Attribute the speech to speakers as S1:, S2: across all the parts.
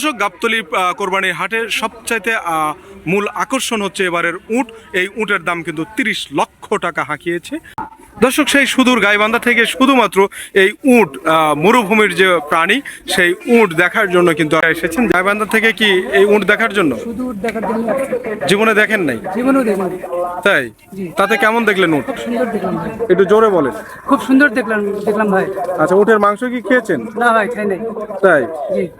S1: দর্শক, গাবতলি কোরবানির হাটের সবচাইতে মূল আকর্ষণ হচ্ছে এবারের উট। এই উটের দাম কিন্তু তিরিশ লক্ষ টাকা হাঁকিয়েছে। দর্শক সেই সুদূর গাইবান্ধা থেকে শুধুমাত্র এই উট মরুভূমির যে প্রাণী সেই উট দেখার জন্য কিন্তু এসেছেন। গাইবান্ধা থেকে কি এই উট দেখার জন্য?
S2: আসছি।
S1: জীবনে দেখেন নাই? তাই? তাতে কেমন দেখলেন উট?
S2: সুন্দর
S1: একটু জোরে বলেন।
S2: খুব সুন্দর দেখলাম দেখলাম ভাই।
S1: আচ্ছা উটের মাংস কি খেয়েছেন?
S2: না ভাই খাই নাই।
S1: তাই?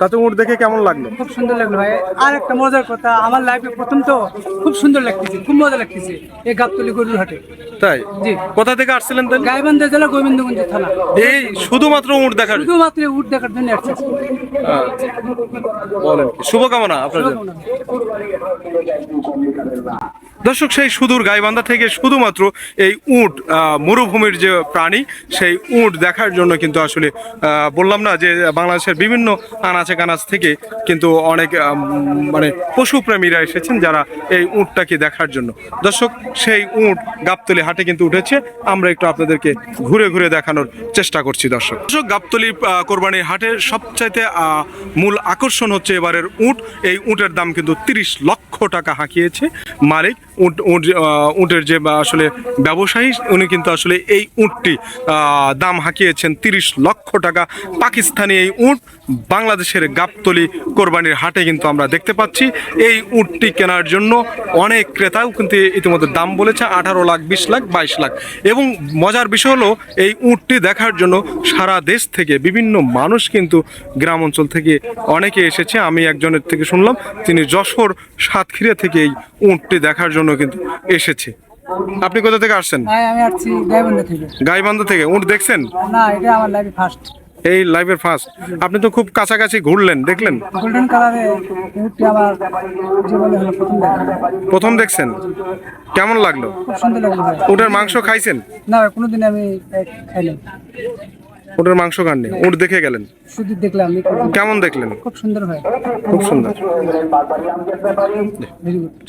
S1: তাতে উট দেখে কেমন লাগল?
S2: খুব সুন্দর লাগল ভাই। আর একটা মজার কথা আমার লাইফে প্রথম তো খুব সুন্দর লাগতেছে খুব মজা লাগতেছে এই গাবতলি গরুর হাটে।
S1: তাই?
S2: জি।
S1: কোথা থেকে আসছিলেন তাহলে?
S2: গাইবান্ধা জেলা গোবিন্দগঞ্জ থানা।
S1: এই শুধুমাত্র উট দেখার?
S2: শুধুমাত্র উট দেখার জন্য আসছি।
S1: আচ্ছা। বলেন শুভকামনা আপনার জন্য দর্শক, সেই সুদূর গাইবান্ধা থেকে শুধুমাত্র এই উট মরুভূমির যে প্রাণী, সেই উট দেখার জন্য কিন্তু আসলে বললাম না যে বাংলাদেশের বিভিন্ন আনাচে কানাচ থেকে কিন্তু অনেক মানে পশুপ্রেমীরা এসেছেন যারা এই উটটাকে দেখার জন্য। দর্শক, সেই উট গাবতলি হাটে কিন্তু উঠেছে। আমরা একটু আপনাদেরকে ঘুরে ঘুরে দেখানোর চেষ্টা করছি, দর্শক। দর্শক, গাবতলি কোরবানির হাটের সবচাইতে মূল আকর্ষণ হচ্ছে এবারের উট। এই উটের দাম কিন্তু তিরিশ লক্ষ টাকা হাঁকিয়েছে মালিক। উট উটের যে আসলে ব্যবসায়ী, উনি কিন্তু আসলে এই উটটি দাম হাঁকিয়েছেন তিরিশ লক্ষ টাকা। পাকিস্তানি এই উট বাংলাদেশের গাবতলি কোরবানির হাটে কিন্তু আমরা দেখতে পাচ্ছি। এই উটটি কেনার জন্য অনেক ক্রেতাও কিন্তু ইতিমধ্যে দাম বলেছে, আঠারো লাখ, বিশ লাখ, বাইশ লাখ। এবং মজার বিষয় হলো, এই উটটি দেখার জন্য সারা দেশ থেকে বিভিন্ন মানুষ কিন্তু গ্রাম অঞ্চল থেকে অনেকে এসেছে। আমি একজনের থেকে শুনলাম, তিনি যশোর সাতক্ষীরা থেকে এই উঁটটি দেখার জন্য কিন্তু এসেছে। আপনি কোথা থেকে আসছেন?
S2: ভাই আমি আসছি গাইবান্ধা থেকে।
S1: গাইবান্ধা থেকে। উট দেখছেন?
S2: না এটা আমার লাইফে ফার্স্ট
S1: এই লাইভের ফার্স্ট আপনি তো খুব কাছাকাছি ঘুরলেন দেখলেন?
S2: গোল্ডেন কালারে উটটি আমার জীবনে হলো প্রথম দেখা।
S1: প্রথম দেখছেন? কেমন লাগল?
S2: খুব সুন্দর লাগল
S1: উটের মাংস খাইছেন?
S2: না কোনোদিন আমি
S1: উটের মাংস খাননি। উট দেখে গেলেন?
S2: শুধু দেখলাম
S1: কেমন দেখলেন?
S2: খুব সুন্দর হয়
S1: খুব সুন্দর।
S2: ভেরি গুড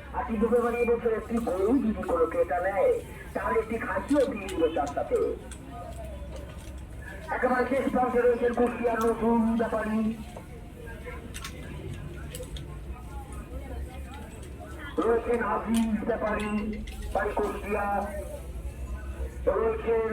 S3: আশি ডুবে বাড়িয়ে বছর একটি গরু যদি কোনো ক্রেতা নেয়, তাহলে একটি খাসিও দিয়ে দিল তার সাথে। একেবারে শেষ প্রান্তে রয়েছেন কুষ্টিয়ার নতুন ব্যাপারী। রয়েছেন হাফিজ ব্যাপারী, বাড়ি কুষ্টিয়া। রয়েছেন